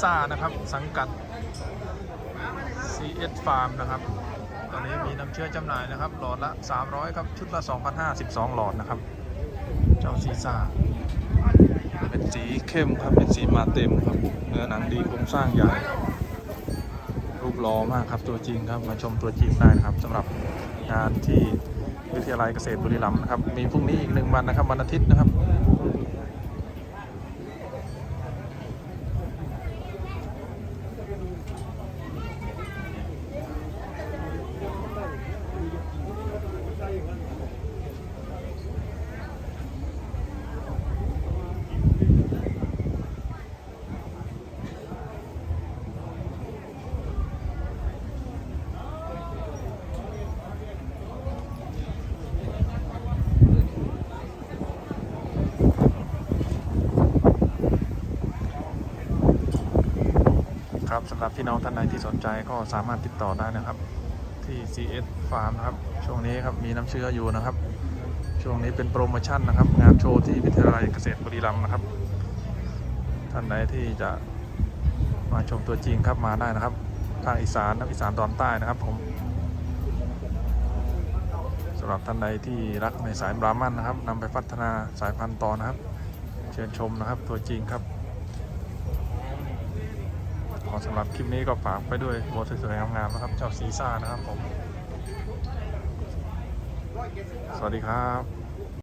ซ่านะครับสังกัด CS Farm นะครับ ตอนนี้มีน้ำเชื้อจำหน่ายนะครับ หลอดละ 300 ครับ ชุดละ2,052 หลอดนะครับ เจ้าซีซ่า เป็นสีเข้มครับ เป็นสีมาเต็มครับ เนื้อหนังดีโครงสร้างใหญ่ รูปหล่อมากครับตัวจริงครับ มาชมตัวจริงได้นะครับสำหรับงานที่วิทยาลัยเกษตรบุรีรัมย์นะครับ มีพรุ่งนี้อีกหนึ่งวันนะครับวันอาทิตย์นะครับ ครับสำหรับพี่น้องท่านใดที่สนใจก็สามารถติดต่อได้นะครับ ที่ CS Farm นะครับ ช่วงนี้ครับมีน้ำเชื้ออยู่นะครับ ช่วงนี้เป็นโปรโมชั่นนะครับ งานโชว์ที่วิทยาลัยเกษตรบุรีรัมย์นะครับ ท่านใดที่จะมาชมตัวจริงครับมาได้นะครับทางอีสานนะอีสานตอนใต้นะครับผมสำหรับท่านใดที่รักในสายบรามันนะครับนำไปพัฒนาสายพันธุ์ต่อนะครับ เชิญชมนะครับตัวจริงครับ ขอสำหรับคลิปนี้ก็ฝากไปด้วยวัวสวยๆงามๆนะครับ เจ้าซีซ่านะครับผม สวัสดีครับ